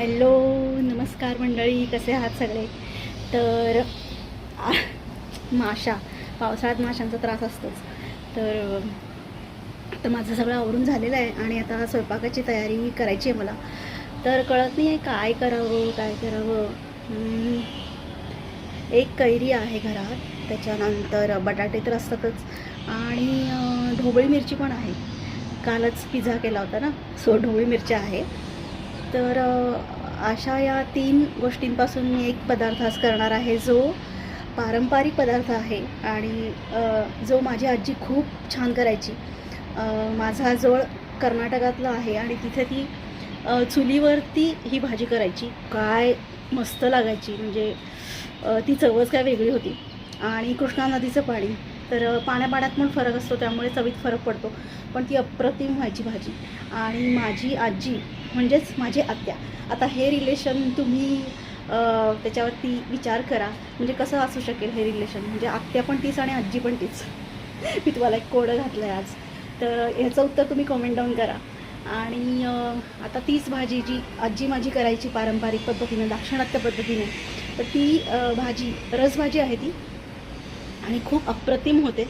Hello नमस्कार मंडळी कसे आहात सगळे? तर माशा पावसाळ्यात माशांचा त्रास असतोच. तर तर माझं सगळं आवरून झालेलं आहे आणि आता स्वयंपाकाची तयारी करायची आहे मला. तर कळत नाही आहे काय करावं काय करावं. एक कैरी आहे घरात त्याच्यानंतर बटाटे तर असतातच. आणि ढोबळी मिरची पण आहे. कालच पिझ्झा केला होता ना सो ढोबळी मिरची आहे. तर अशा या तीन गोष्टींपासून मी एक पदार्थ आज करणार आहे जो पारंपरिक पदार्थ आहे आणि जो माझी आजी खूप छान करायची. माझा जवळ कर्नाटकातला आहे आणि तिथे ती चुलीवरती ही भाजी करायची. काय मस्त लागायची म्हणजे ती चवच काय वेगळी होती. आणि कृष्णा नदीचं पाणी. तर पाण्यापाण्यात पण फरक असतो त्यामुळे चवीत फरक पडतो. पण ती अप्रतिम व्हायची भाजी. आणि माझी आजी म्हणजेच माझी आत्या आता हे रिलेशन तुम्ही त्याच्यावरती विचार करा. म्हणजे कसं असू शकेल हे रिलेशन म्हणजे आत्या पण तीच आणि आजी पण तीच. मी तुम्हाला एक कोडं घातलं आहे आज. तर ह्याचं उत्तर तुम्ही कॉमेंट डाऊन करा. आणि आता तीच भाजी जी आजी माझी करायची पारंपरिक पद्धतीने दाक्षिणात्य पद्धतीने तर ती भाजी रसभाजी आहे ती. आणि खूप अप्रतिम होते.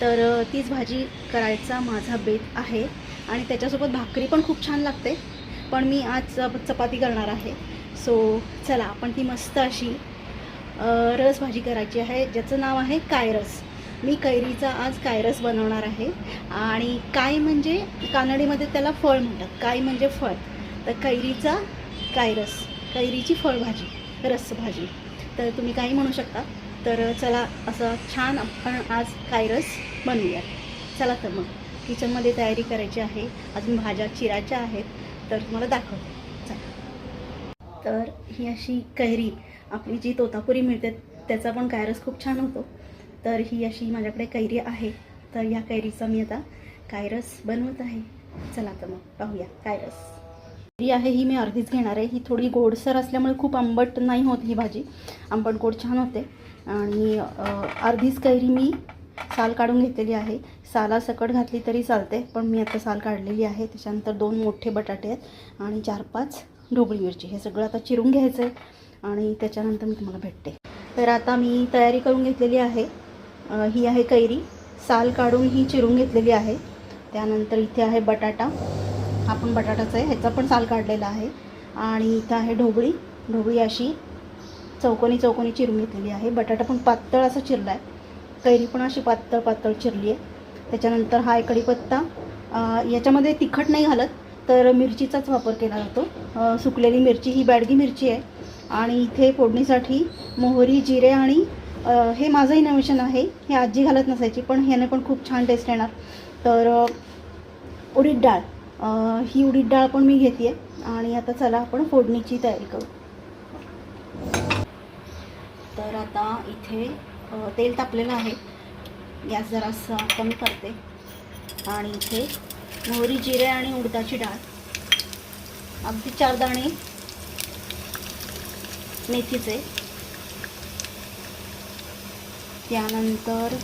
तर तीच भाजी करायचा माझा बेत आहे आणि त्याच्यासोबत भाकरी पण खूप छान लागते. पण मी आज चपाती करणार आहे. सो चला आपण ती मस्त अशी रस भाजी करायची आहे. ज्याचं नाव आहे कायरस. मी कैरीचा आज कायरस बनवणार आहे. आणि काय म्हणजे कानडीमध्ये त्याला फळ म्हणतात. काय म्हणजे फळ? तर कैरीचा कायरस. कैरीची फळभाजी रसभाजी. तर तुम्ही काही म्हणू शकता? तर चला असं छान आपण आज कायरस बनवूया चला तर मग किचनमध्ये तयारी करायची आहे. अजून भाज्या चिरायच्या आहेत तर तुम्हाला दाखवते. चला. तर ही अशी कैरी आपली जी तोतापुरी मिळते त्याचा पण कायरस खूप छान होतो. तर ही अशी माझ्याकडे कैरी आहे. तर ह्या कैरीचा मी आता कायरस बनवत आहे. चला तर मग पाहूया कायरस. कैरी आहे ही मी अर्धीच घेणार आहे. ही थोडी गोडसर असल्यामुळे खूप आंबट नाही होत ही भाजी. आंबट गोड छान होते. आणि अर्धीच कैरी मी साल काढून घेतलेली आहे. साला सकट घातली तरी चालते पण मी आता साल काढलेली आहे. त्याच्यानंतर दोन मोठे बटाटे आहेत आणि चार पाच ढोबळी मिरची. हे सगळं आता चिरून घ्यायचं आहे आणि त्याच्यानंतर मी तुम्हाला भेटते. तर आता मी तयारी करून घेतलेली आहे. ही आहे कैरी. साल काढून ही चिरून घेतलेली आहे. त्यानंतर इथे आहे बटाटा. आपण पण बटाटाचा आहे ह्याचा पण साल काढलेला आहे. आणि इथं आहे ढोबळी ढोबळी अशी चौकोनी चौकोनी चिरून घेतलेली आहे. बटाटा पण पातळ असा चिरला आहे कैरी पण अशी पातळ पातळ चिरली आहे. त्याच्यानंतर हा आहे कढीपत्ता याच्यामध्ये तिखट नाही घालत तर मिरचीचाच वापर केला जातो. सुकलेली मिरची ही बॅडगी मिरची आहे. आणि इथे फोडणीसाठी मोहरी जिरे आणि हे माझं इनोव्हेशन आहे. हे आजी घालत नसायची पण ह्याने पण खूप छान टेस्ट येणार. तर उडीद डाळ. ही उडीद डाळ पण मी घेते आहे आणि आता चला आपण फोडणीची तयारी करू. तर आता इथे तेल तापलेलं आहे. गॅस जरासा कमी करते. आणि इथे मोहरी जिरे आणि उडदाची डाळ. अगदी चार दाणे मेथीचे. त्यानंतर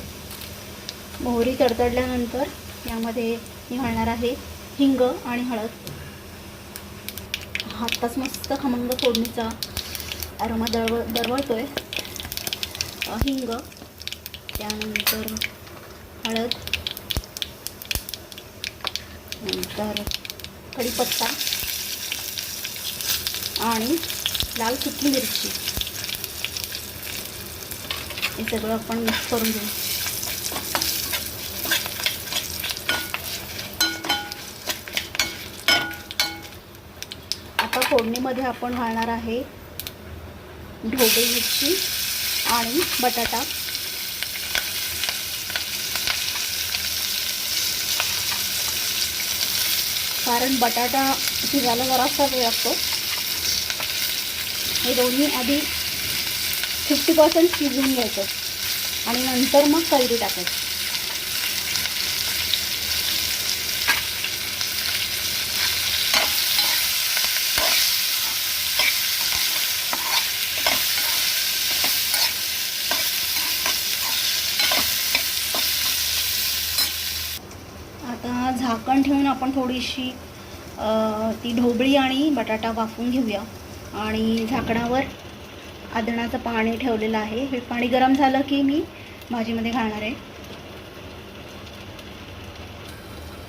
मोहरी तडतडल्यानंतर यामध्ये मी घालणार आहे हिंग आणि हळद. आत्ताच मस्त खमंग फोडणीचा अरोमा दळव दरवळतोय. आहे हिंग त्यानंतर हळद नंतर कढीपत्ता आणि लाल सुकी मिरची. हे सगळं आपण मिक्स करून घेऊ आता फोडणीमध्ये आपण घालणार आहे ढोबळी मिरची आणि बटाटा. कारण बटाटा शिजायला जरासा वेळ लागतो. हे दोन्ही आधी फिफ्टी पर्सेंट शिजवून घ्यायचं आणि नंतर मग कैरी टाकायची आता झाकण ठेवून आपण थोडीशी ती ढोबळी आणि बटाटा वाफून घेऊया. आणि झाकणावर आदणाचं पाणी ठेवलेलं आहे. हे पाणी गरम झालं की मी भाजीमध्ये घालणार आहे.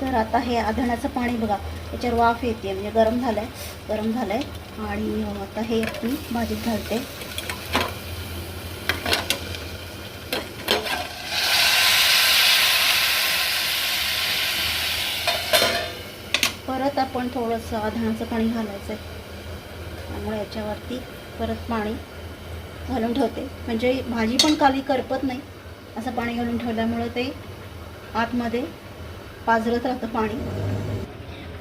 तर आता हे आधणाचं पाणी बघा त्याच्यावर वाफ येते म्हणजे गरम झालं आहे गरम झालं आहे आणि आता हे मी भाजीत घालते. परत थोडंसं आधणाचं पाणी घालायचं आहे त्यामुळे याच्यावरती परत पाणी घालून ठेवते. म्हणजे भाजी पण खाली करपत नाही. असं पाणी घालून ठेवल्यामुळे ते आतमध्ये पाजरत राहतं पाणी.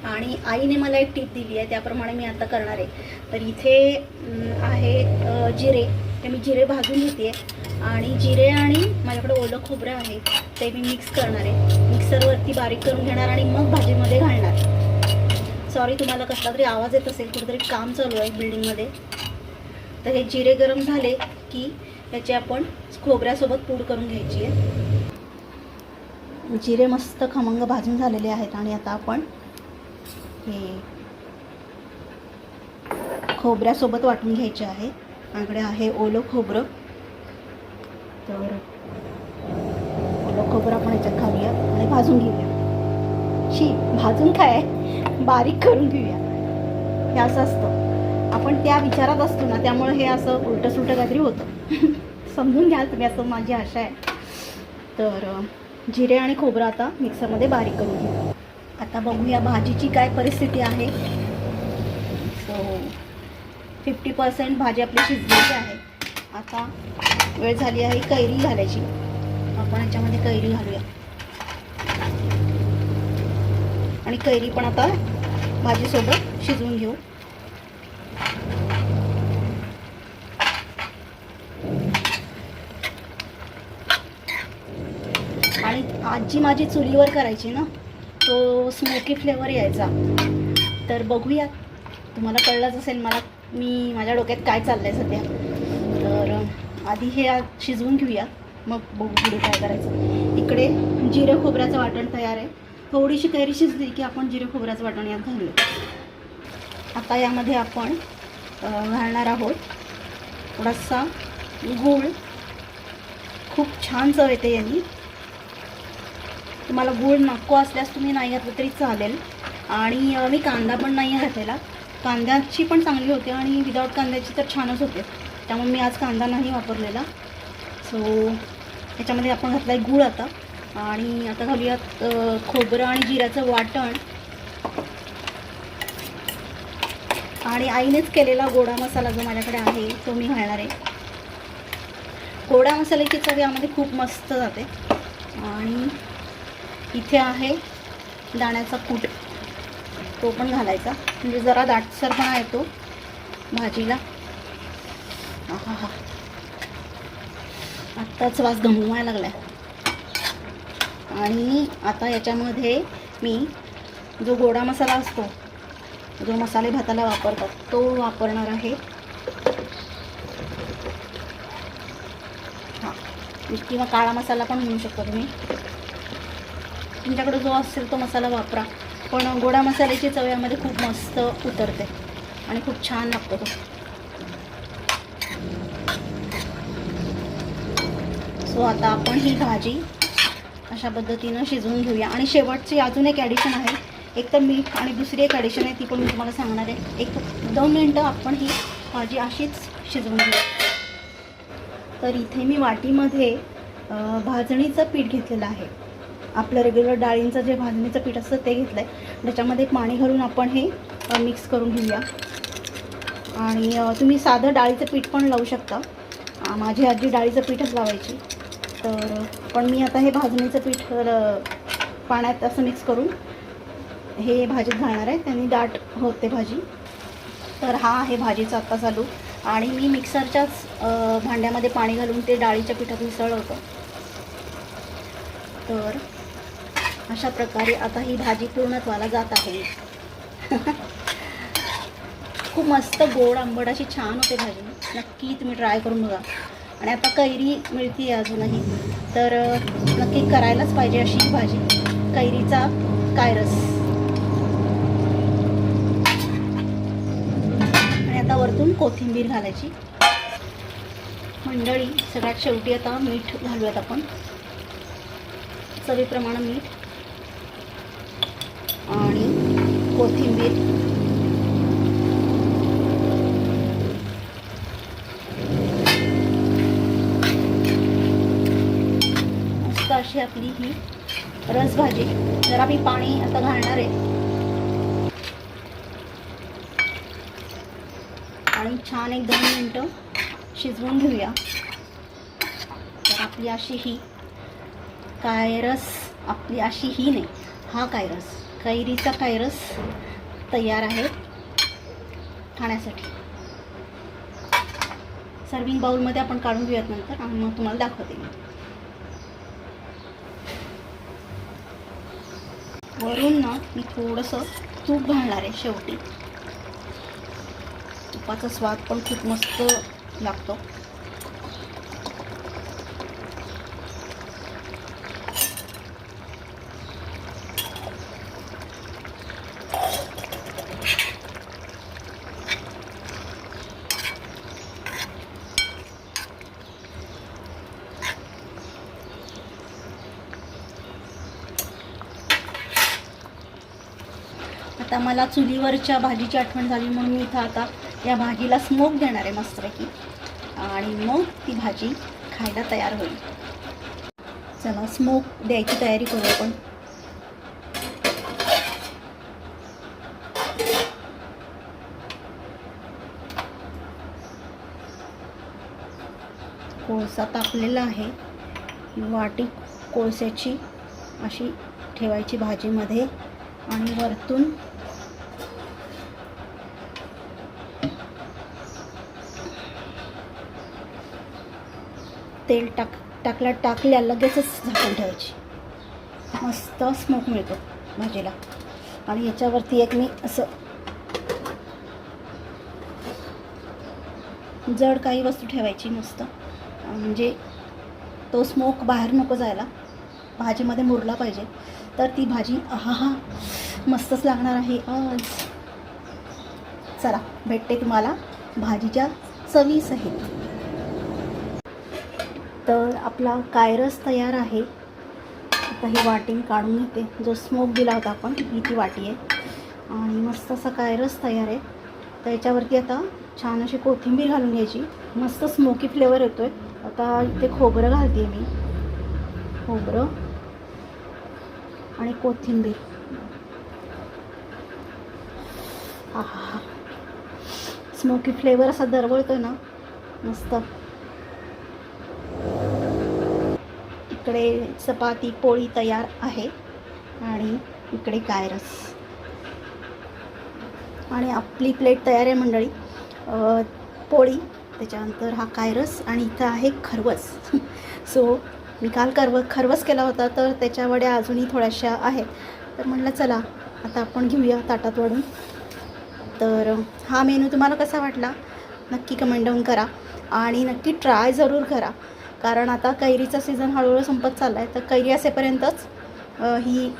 आणि आईने मला एक टीप दिली आहे त्याप्रमाणे मी आता करणार आहे. तर इथे आहे जिरे. ते मी जिरे भाजून घेते. आणि जिरे आणि माझ्याकडे ओलं खोबरं आहे ते मी मिक्स करणार आहे. मिक्सरवरती बारीक करून घेणार आणि मग भाजीमध्ये घालणार. सॉरी तुम्हाला कसला तरी आवाज येत असेल कुठेतरी काम चालू आहे बिल्डिंगमध्ये तर हे जिरे गरम झाले की याची आपण खोबऱ्यासोबत पूड करून घ्यायची आहे. जिरे मस्त खमंग भाजून झालेले आहेत आणि आता आपण हे खोबऱ्यासोबत वाटून घ्यायचे आहे. माझ्याकडे आहे ओलं खोबरं. तर ओलं खोबरं आपण याच्यात खाऊया आणि भाजून घेऊया. शी भाजून काय बारीक करून घेऊया. हे असं असतं. आपण त्या विचारात असतो ना त्यामुळे हे असं उलटं सुलटं काहीतरी होतं. समजून घ्याल तुम्ही असं माझी आशा आहे. तर जिरे आणि खोबरं आता मिक्सरमध्ये बारीक करून घेऊ. आता बघूया भाजीची काय परिस्थिती आहे. सो फिफ्टी पर्सेंट भाजी आपली शिजलेली आहे. आता वेळ झाली आहे कैरी घालायची. आपण याच्यामध्ये कैरी घालूया. आणि कैरी पण आता भाजीसोबत शिजवून घेऊ. आणि आजी माझी चुलीवर करायची ना तो स्मोकी फ्लेवर यायचा. तर बघूया तुम्हाला कळलंच असेल मला मी माझ्या डोक्यात काय चाललं आहे सध्या. तर आधी हे शिजवून घेऊया मग बघू पुढे काय करायचं. इकडे जिरं खोबऱ्याचं वाटण तयार आहे. थोडीशी कैरी शिजली की आपण जिरे खोबऱ्याचं वाटण यात घालूया. आता यामध्ये आपण घालणार आहोत थोडासा गूळ. खूप छान चव येते यांनी. तुम्हाला गूळ नको असल्यास तुम्ही नाही घातलं तरी चालेल. आणि मी कांदा पण नाही घातलेला. कांद्याची पण चांगली होते आणि विदाऊट कांद्याची तर छानच होते. त्यामुळे मी आज कांदा नाही वापरलेला. सो याच्यामध्ये आपण घातला आहे गूळ आता. आणि आता घालूयात खोबरं आणि जिऱ्याचं वाटण. आणि आईनेच केलेला गोडा मसाला जो माझ्याकडे आहे तो मी घालणार आहे. गोडा मसाल्याची चव यामध्ये खूप मस्त जाते. आणि इथे आहे दाण्याचा कूट. तो पण घालायचा. म्हणजे जरा दाटसरपणा येतो भाजीला. हा हा आत्ताच वास घमघमायला लागलाय. आणि आता याच्यामध्ये मी जो गोडा मसाला असतो जो मसाले भाताला वापरतात तो वापरणार आहे. हां. किंवा काळा मसाला पण म्हणू शकता तुम्ही. तुमच्याकडे जो असेल तो मसाला वापरा. पण गोडा मसाल्याची चव यामध्ये खूप मस्त उतरते आणि खूप छान लागतो तो. सो आता आपण ही भाजी अशा पद्धतीनं शिजवून घेऊया. आणि शेवटची अजून एक ॲडिशन आहे. एक तर मीठ आणि दुसरी एक ॲडिशन आहे ती पण मी तुम्हाला सांगणार आहे. एक दोन मिनटं आपण ही भाजी अशीच शिजवून घेऊया. तर इथे मी वाटीमध्ये भाजणीचं पीठ घेतलेलं आहे. आपलं रेग्युलर डाळींचं जे भाजणीचं पीठ असतं ते घेतलं आहे त्याच्यामध्ये पाणी घालून आपण हे मिक्स करून घेऊया. आणि तुम्ही साधं डाळीचं पीठ पण लावू शकता. माझी आजी डाळीचं पीठच लावायची. तर पण मी आता हे भाजणीचं पीठ पाण्यात असं मिक्स करून हे भाजीत घालणार आहे. त्यांनी दाट होते भाजी. तर हा आहे भाजीचा आत्ता चालू आणि मी मिक्सरच्याच भांड्यामध्ये पाणी घालून ते डाळीच्या पिठात मिसळलं होतं तर अशा प्रकारे आता ही भाजी पूर्णत्वाला जात आहे. खूप मस्त गोड आंबट अशी छान होते भाजी. नक्की तुम्ही ट्राय करून बघा. आणि आता कैरी मिळते अजूनही. तर नक्की करायलाच पाहिजे अशी भाजी. कैरीचा कायरस. आणि आता वरतून कोथिंबीर घालायची. मंडळी सगळ्यात शेवटी आता मीठ घालूयात आपण. चवीप्रमाणे मीठ. आणि कोथिंबीर. अशी आपली ही रसभाजी. जरा मी पाणी आता घालणार आहे. आणि छान एक दोन मिनटं शिजवून घेऊया. तर आपली अशी ही कायरस आपली अशी ही नाही. हा कायरस कैरीचा कायरस तयार आहे खाण्यासाठी. सर्विंग बाउलमध्ये आपण काढून घेऊयात नंतर आणि मग तुम्हाला दाखवते वरून ना मी थोडंसं तूप घालणार आहे शेवटी. तुपाचा स्वाद पण खूप मस्त लागतो. आता मला चुलीवरच्या भाजीची आठवण झाली म्हणून मी इथं आता या भाजीला स्मोक देणार आहे मस्तपैकी. आणि मग ती भाजी खायला तयार होईल. चला स्मोक द्यायची तयारी करू आपण. कोळसा तापलेला आहे. वाटी कोळशाची अशी ठेवायची भाजीमध्ये. आणि वरतून तेल टाक टाकल्या टाकल्या लगेचच झाकून ठेवायची. मस्त स्मोक मिळतो भाजीला. आणि याच्यावरती एक मी असं जड काही वस्तू ठेवायची मस्त. म्हणजे तो स्मोक बाहेर नको जायला. भाजीमध्ये मुरला पाहिजे. तर ती भाजी हा हा मस्तच लागणार आहे आज. चला भेटते तुम्हाला भाजीच्या चवीसहित. तर आपला कायरस तयार आहे. आता ही वाटी काढून घेते. जो स्मोक दिला होता आपण ही ती वाटी आहे. आणि मस्त असा कायरस तयार आहे. तर याच्यावरती आता छान अशी कोथिंबीर घालून घ्यायची. मस्त स्मोकी फ्लेवर येतो आहे आता इथे खोबरं घालते मी. खोबरं आणि कोथिंबीर. आहा. स्मोकी फ्लेवर असा दरवळतो ना. मस्त. इकडे चपाती पोळी तयार आहे. आणि इकडे कायरस आणि आपली प्लेट तयार आहे मंडळी. पोळी त्याच्यानंतर हा कायरस आणि इथं आहे खरवस. सो मी काल करव खरवस केला होता तर त्याच्या वड्या अजूनही थोड्याशा आहेत. तर म्हटलं चला आता आपण घेऊया ताटात वाढून तर हा मेनू तुम्हाला कसा वाटला? नक्की कमेंट डाऊन करा. आणि नक्की ट्राय जरूर करा. कारण आता कैरीचा सीझन हळूहळू संपत चालला आहे तर कैरी असेपर्यंतच ही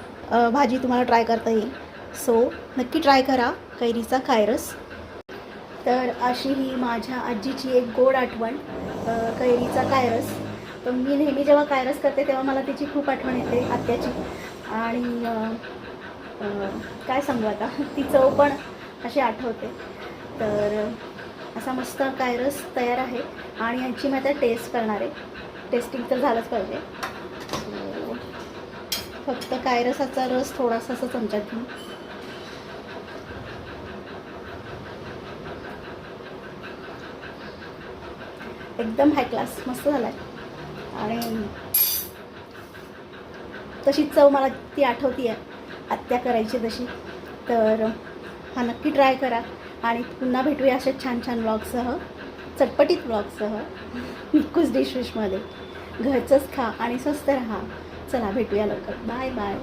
भाजी तुम्हाला ट्राय करता येईल. सो नक्की ट्राय करा कैरीचा खायरस. तर अशी ही माझ्या आजीची एक गोड आठवण कैरीचा कायरस तर मी नेहमी जेव्हा कायरस करते तेव्हा मला तिची खूप आठवण येते आत्याची. आणि काय सांगू आता? ती चव पण अशी आठवते. तर असा मस्त कायरस तयार आहे आणि यांची मी आता टेस्ट करणार आहे. टेस्टिंग तर झालंच पाहिजे. फक्त कायरसाचा रस थोडासा असा चमच्यात घेऊन. एकदम हाय क्लास मस्त झाला आहे आणि तशीच चव मला ती आठवती आहे आत्या करायची तशी. तर हा नक्की ट्राय करा. आणि पुन्हा भेटूया अशा छान छान ब्लॉगसह चटपटीत ब्लॉगसह निकूच डिश विशमध्ये घरचंच खा आणि स्वस्त राहा. चला भेटूया लवकर. Bye bye